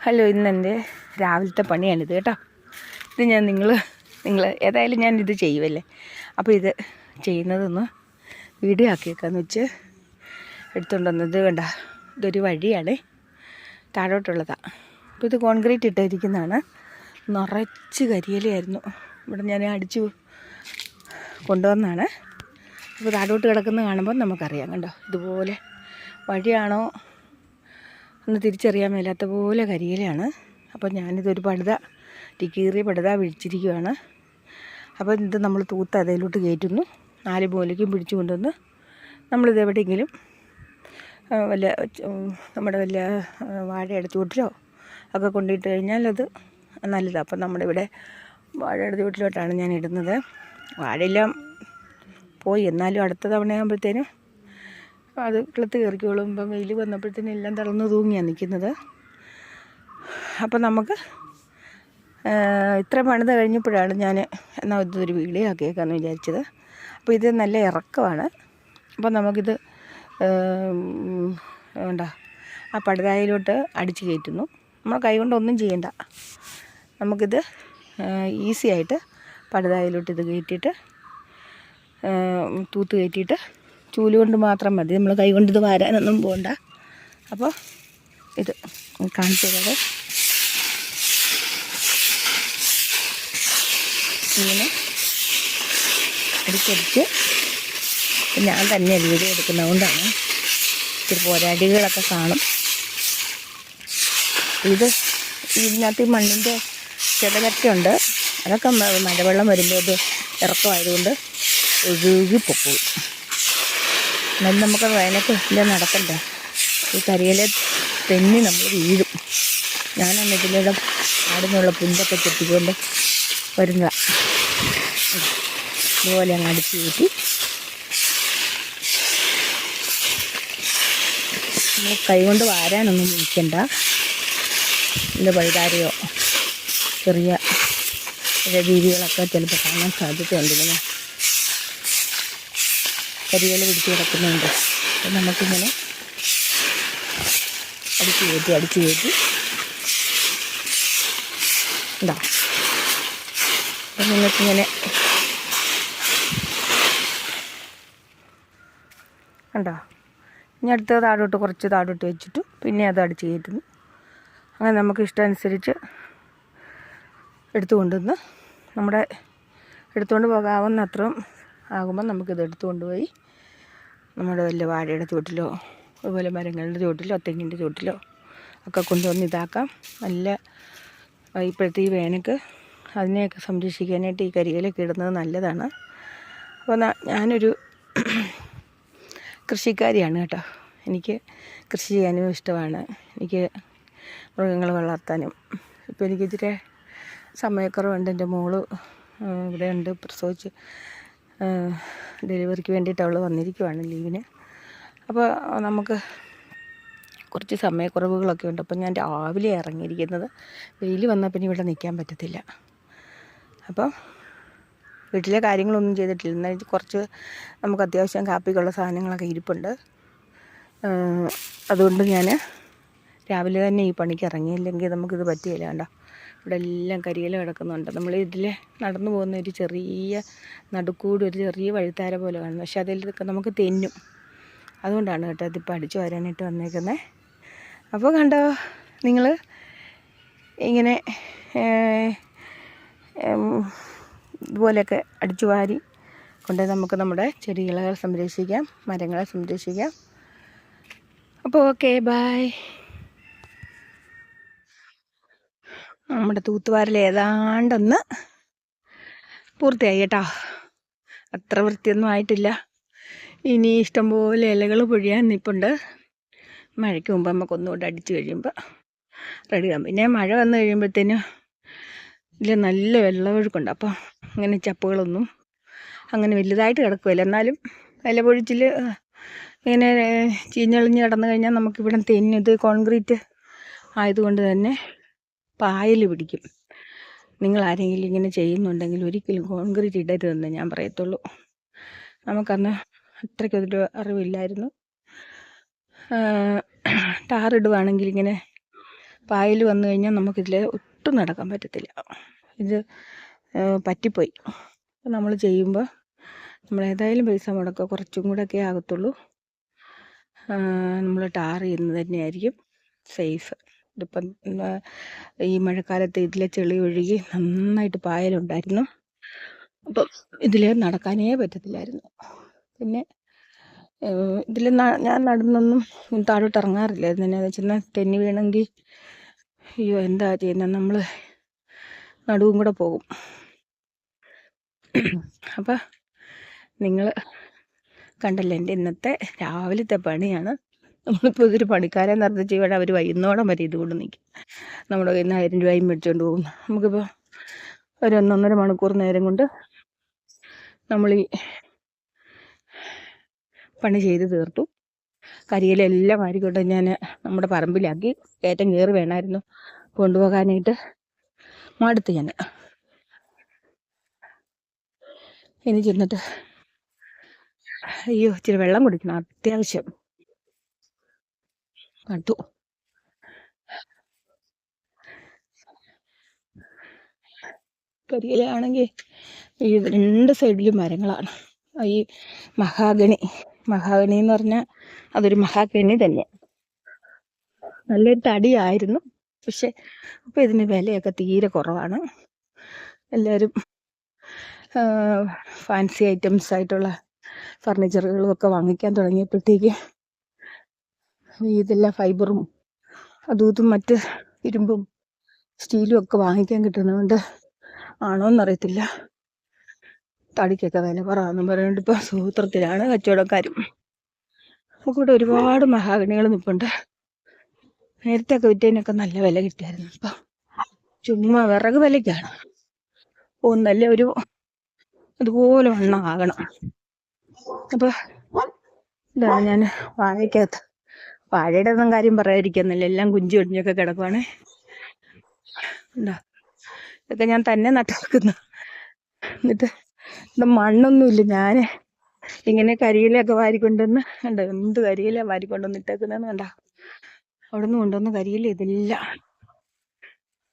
Hello ഇന്ന് എന്റെ രാവിലത്തെ പണിയാണിത് കേട്ടോ. ഇത് ഞാൻ നിങ്ങൾ നിങ്ങൾ ഏതായാലും ഞാൻ ഇത് ചെയ്യുമല്ലേ അപ്പോൾ ഇത് ചെയ്യുന്നതൊന്ന് വീഡിയോ ആക്കിയേക്കാന്ന് വെച്ച് എടുത്തുകൊണ്ട് വന്നത് കണ്ട ഇതൊരു വഴിയാണ് താഴോട്ടുള്ളതാണ് അപ്പോൾ ഇത് കോൺക്രീറ്റ് ഇട്ടിരിക്കുന്നതാണ്. നിറച്ച് കരിയിലയായിരുന്നു. ഇവിടെ ഞാൻ അടിച്ചു കൊണ്ടുവന്നാണ് അപ്പോൾ താഴോട്ട് കിടക്കുന്നത് കാണുമ്പോൾ നമുക്കറിയാം കണ്ടോ ഇതുപോലെ വഴിയാണോ ഒന്ന് തിരിച്ചറിയാൻ മേലാത്ത പോലെ കരിയിലാണ് അപ്പോൾ ഞാനിതൊരു പടുത ടിക്കീറിയ പടുത വിളിച്ചിരിക്കുകയാണ് അപ്പോൾ ഇത് നമ്മൾ തൂത്ത് അതിലോട്ട് കയറ്റുന്നു. നാല് മൂലയ്ക്കും പിടിച്ചു കൊണ്ടുവന്ന് നമ്മളിത് എവിടെയെങ്കിലും വല്ല നമ്മുടെ വല്ല വാഴയുടെ ചൂട്ടിലോ ഒക്കെ കൊണ്ടിട്ട് കഴിഞ്ഞാൽ അത് നല്ലതാണ് അപ്പം നമ്മുടെ ഇവിടെ വാഴയുടെ ചൂട്ടിലോട്ടാണ് ഞാൻ ഇടുന്നത്. വാഴയെല്ലാം പോയി. എന്നാലും അടുത്ത തവണയാകുമ്പോഴത്തേനും അത് കിളുത്ത് കയറിക്കോളും. ഇപ്പം വെയിൽ വന്നപ്പോഴത്തേനും എല്ലാം തളർന്ന് തൂങ്ങിയാണ് നിൽക്കുന്നത്. അപ്പം നമുക്ക് ഇത്ര പണിത് കഴിഞ്ഞപ്പോഴാണ് ഞാൻ എന്നാൽ ഇതൊരു വീഡിയോ ആക്കിയേക്കാന്ന് വിചാരിച്ചത്. അപ്പോൾ ഇത് നല്ല ഇറക്കമാണ്. അപ്പോൾ നമുക്കിത് വേണ്ട ആ പടുതായിലോട്ട് അടിച്ച് കയറ്റുന്നു. നമ്മൾ കൈ കൊണ്ടൊന്നും ചെയ്യണ്ട. നമുക്കിത് ഈസി ആയിട്ട് പടുതായിലോട്ട് ഇത് കയറ്റിയിട്ട് തൂത്ത് കയറ്റിയിട്ട് ചൂൽ കൊണ്ട് മാത്രം മതി. നമ്മൾ കൈ കൊണ്ട് ഇത് വാരാനൊന്നും പോകണ്ട അപ്പോൾ ഇത് കാണിച്ചു തരാം ഇങ്ങനെ അടിച്ചടിച്ച് ഞാൻ തന്നെ വീഡിയോ എടുക്കുന്നതുകൊണ്ടാണ് ഇത്തിരി പോരാടികളൊക്കെ കാണും. ഇത് ഇതിനകത്ത് ഈ മണ്ണിന്റെ ഉണ്ട്. അതൊക്കെ മഴവെള്ളം വരുമ്പോൾ ഇത് ഇറക്കമായതുകൊണ്ട് ഒഴുകി പൊക്കോളും. എന്നാലും നമുക്ക് വേനൊക്കെ ഇല്ല നടക്കണ്ട. ഈ കരിയിലെ തെന്നി നമ്മൾ വീഴും. ഞാനാണ് ഇതിലൂടെ ആടുന്നുള്ള പുല്ലൊക്കെ ചെത്തിക്കൊണ്ട് വരുന്ന ഇതുപോലെ അങ്ങ് അടിച്ച് കൂട്ടി നമ്മൾ കൈകൊണ്ട് വാരാനൊന്നും നിൽക്കണ്ട. ഇതിന്റെ വഴുതാരയോ ചെറിയ ജീവികളൊക്കെ ചിലപ്പോൾ കാണാൻ സാധ്യതയുണ്ട് ഇങ്ങനെ കരിയില പിടിച്ച് കിടക്കുന്നുണ്ട്. അപ്പം നമുക്കിങ്ങനെ അടിച്ച് കയറ്റി അടിച്ച് കയറ്റി. ഇതാ. അപ്പം നിങ്ങൾക്കിങ്ങനെ കണ്ടോ? ഇനി അടുത്ത താഴോട്ട് കുറച്ച് താഴോട്ട് വെച്ചിട്ട് പിന്നെ അത് അടിച്ച് കയറ്റുന്നു. അങ്ങനെ നമുക്ക് ഇഷ്ടമനുസരിച്ച് എടുത്തു കൊണ്ടുവന്ന് നമ്മുടെ എടുത്തുകൊണ്ട് പോകാവുന്ന അത്രയും ആകുമ്പോൾ നമുക്കിത് എടുത്തു കൊണ്ടുപോയി നമ്മുടെ വല്ല വാഴയുടെ ചുവട്ടിലോ അതുപോലെ മരങ്ങളുടെ ചുവട്ടിലോ തെങ്ങിന്റെ ചുവട്ടിലോ ഒക്കെ കൊണ്ടുവന്ന് ഇതാക്കാം. നല്ല ഇപ്പോഴത്തെ ഈ വേനക്ക് അതിനെയൊക്കെ സംരക്ഷിക്കാനായിട്ട് ഈ കരിയിലൊക്കെ ഇടുന്നത് നല്ലതാണ്. അപ്പോൾ ഞാനൊരു കൃഷിക്കാരിയാണ് കേട്ടോ. എനിക്ക് കൃഷി ചെയ്യാനും ഇഷ്ടമാണ്. എനിക്ക് മൃഗങ്ങളെ വളർത്താനും. ഇപ്പോൾ എനിക്കിതിരെ സമയക്കുറവുണ്ട്. എന്റെ മോൾ ഇവിടെയുണ്ട്. പ്രസവിച്ച് ഡെലിവറിക്ക് വേണ്ടിയിട്ട് അവൾ വന്നിരിക്കുവാണ് ലീവിന്. അപ്പോൾ നമുക്ക് കുറച്ച് സമയക്കുറവുകളൊക്കെ ഉണ്ട്. അപ്പം ഞാൻ രാവിലെ ഇറങ്ങിയിരിക്കുന്നത് വെയിൽ വന്നാൽ പിന്നെ ഇവിടെ നിൽക്കാൻ പറ്റത്തില്ല. അപ്പം വീട്ടിലെ കാര്യങ്ങളൊന്നും ചെയ്തിട്ടില്ല. എന്നാൽ കുറച്ച് നമുക്ക് അത്യാവശ്യം കാപ്പിക്കുള്ള സാധനങ്ങളൊക്കെ ഇരിപ്പുണ്ട്. അതുകൊണ്ട് ഞാൻ രാവിലെ തന്നെ ഈ പണിക്ക് ഇറങ്ങിയില്ലെങ്കിൽ നമുക്കിത് പറ്റിയില്ല കണ്ടോ. ഇവിടെ എല്ലാം കരിയില കിടക്കുന്നുണ്ട്. നമ്മൾ ഇതിൽ നടന്നു പോകുന്ന ഒരു ചെറിയ നടുക്കൂട് ഒരു ചെറിയ വഴുത്താര പോലെ കാണും പക്ഷെ അതിൽ നമുക്ക് തെന്നും. അതുകൊണ്ടാണ് കേട്ടോ ഇതിപ്പോൾ അടിച്ചു വരാനായിട്ട് വന്നേക്കുന്നത് അപ്പോൾ കണ്ടോ നിങ്ങൾ ഇങ്ങനെ ഇതുപോലെയൊക്കെ അടിച്ചു വാരി കൊണ്ട് നമുക്ക് നമ്മുടെ ചെടികളെ സംരക്ഷിക്കാം മരങ്ങളെ സംരക്ഷിക്കാം. അപ്പോൾ ഓക്കെ ബായ് നമ്മുടെ തൂത്തുവാരൽ ഏതാണ്ടൊന്ന് പൂർത്തിയായി കേട്ടോ. അത്ര വൃത്തിയൊന്നും ആയിട്ടില്ല. ഇനി ഇഷ്ടംപോലെ ഇലകൾ പൊഴിയാൻ നിൽപ്പുണ്ട് മഴയ്ക്ക് മുമ്പ് നമുക്ക് ഒന്നുകൂടെ അടിച്ചു കഴിയുമ്പോൾ റെഡിയാകും പിന്നെ മഴ വന്നു കഴിയുമ്പോഴത്തേനും ഇതിൽ നല്ല വെള്ളമൊഴുക്കുണ്ട് അപ്പോൾ അങ്ങനെ ചപ്പുകളൊന്നും അങ്ങനെ വലുതായിട്ട് കിടക്കുമല്ല എന്നാലും ഇല പൊഴിച്ചിൽ ഇങ്ങനെ ചീഞ്ഞളിഞ്ഞ് കിടന്നു കഴിഞ്ഞാൽ നമുക്കിവിടെ തെന്നിത് കോൺക്രീറ്റ് ആയതുകൊണ്ട് തന്നെ പായൽ പിടിക്കും. നിങ്ങൾ ആരെങ്കിലും ഇങ്ങനെ ചെയ്യുന്നുണ്ടെങ്കിൽ ഒരിക്കലും കോൺക്രീറ്റ് ഇടരുതെന്ന് ഞാൻ പറയത്തുള്ളൂ. നമുക്കന്ന് അത്രയ്ക്കൊരു അറിവില്ലായിരുന്നു. ടാറിടുവാണെങ്കിൽ ഇങ്ങനെ പായൽ വന്നു കഴിഞ്ഞാൽ നമുക്കിതിൽ ഒട്ടും നടക്കാൻ പറ്റത്തില്ല. ഇത് പറ്റിപ്പോയി. നമ്മൾ ചെയ്യുമ്പോൾ നമ്മൾ ഏതായാലും പൈസ മുടക്കുക. കുറച്ചും കൂടെ ഒക്കെ ആകത്തുള്ളൂ നമ്മൾ ടാർ ചെയ്യുന്നത് തന്നെയായിരിക്കും സേഫ്. ഇതിപ്പം ഈ മഴക്കാലത്ത് ഇതിലെ ചെളി ഒഴുകി നന്നായിട്ട് പായലുണ്ടായിരുന്നു. അപ്പം ഇതിൽ നടക്കാനേ പറ്റത്തില്ലായിരുന്നു. പിന്നെ ഇതിൽ ഞാൻ നടന്നൊന്നും താഴോട്ട് ഇറങ്ങാറില്ലായിരുന്നു. എന്നാന്ന് വെച്ചാൽ തെന്നി വീണെങ്കിൽ അയ്യോ എന്താ ചെയ്യുന്നത് നമ്മൾ നടുവും കൂടെ പോകും. അപ്പം നിങ്ങൾ കണ്ടല്ലോ എന്റെ ഇന്നത്തെ രാവിലത്തെ പണിയാണ്. നമ്മളിപ്പോൾ ഇതൊരു പണിക്കാരെ നിർദ്ദിച്ച് ചെയ്യുവാണ് അവർ വൈകുന്നോടം വരെ ഇതുകൊണ്ട് നിൽക്കും നമ്മുടെ കയ്യിൽ നിന്ന് ആയിരം രൂപയും മേടിച്ചുകൊണ്ട് പോകും. നമുക്കിപ്പോൾ ഒരു ഒന്നൊന്നര മണിക്കൂർ നേരം കൊണ്ട് നമ്മൾ ഈ പണി ചെയ്ത് തീർത്തു. കരിയിലെല്ലാം ആയിക്കോട്ടെ ഞാൻ നമ്മുടെ പറമ്പിലാക്കി കയറ്റം കയറി വേണമായിരുന്നു കൊണ്ടുപോകാനായിട്ട് മടുത്ത് ഞാൻ ഇനി ചെന്നിട്ട് അയ്യോ ഇച്ചിരി വെള്ളം കുടിക്കണം അത്യാവശ്യം. കണ്ടു കരിയിലാണെങ്കിൽ ഈ രണ്ട് സൈഡിലും മരങ്ങളാണ്. ഈ മഹാഗണി മഹാഗണി എന്ന് പറഞ്ഞാൽ അതൊരു മഹാഗണി തന്നെ. നല്ലൊരു തടിയായിരുന്നു പക്ഷെ ഇപ്പം ഇതിന് വിലയൊക്കെ തീരെ കുറവാണ്. എല്ലാവരും ഫാൻസി ഐറ്റംസ് ആയിട്ടുള്ള ഫർണിച്ചറുകളും ഒക്കെ വാങ്ങിക്കാൻ തുടങ്ങിയപ്പോഴത്തേക്ക് ഇതെല്ലാം ഫൈബറും അതും ഇതും മറ്റ് ഇരുമ്പും സ്റ്റീലും ഒക്കെ വാങ്ങിക്കാൻ കിട്ടുന്നതുകൊണ്ട് ആണോന്നറിയത്തില്ല. തടിക്കൊക്കെ വില കുറവാന്നും പറഞ്ഞുകൊണ്ട് ഇപ്പോൾ സൂത്രത്തിലാണ് കച്ചവടക്കാരും. നമുക്കിവിടെ ഒരുപാട് മഹാഗണികൾ നിൽപ്പുണ്ട് നേരത്തെ ഒക്കെ വിറ്റതിനൊക്കെ നല്ല വില കിട്ടിയായിരുന്നു. ഇപ്പം ചുമ്മാ വിറക് വിലയ്ക്കാണ്. ഒന്നല്ല ഒരു അതുപോലെ വണ്ണം ആകണം. അപ്പോൾ ഇതാണ് ഞാൻ വാഴയ്ക്കകത്ത് വാഴയുടെ ഒന്നും കാര്യം പറയാതിരിക്കുന്നില്ല. എല്ലാം കുഞ്ചു ഒടിഞ്ഞൊക്കെ കിടക്കുവാണ്. ഇതൊക്കെ ഞാൻ തന്നെ നട്ടു വെക്കുന്നു. എന്നിട്ട് ഇത് മണ്ണൊന്നുമില്ല ഞാൻ ഇങ്ങനെ കരിയിലൊക്കെ വാരിക്കൊണ്ടുവന്ന് കണ്ടോ എന്ത് കരിയില വാരിക്കൊണ്ടുവന്ന് ഇട്ടേക്കുന്നതെന്ന് കണ്ട? അവിടെ നിന്ന് കൊണ്ടുവന്ന് കരിയില ഇതെല്ലാം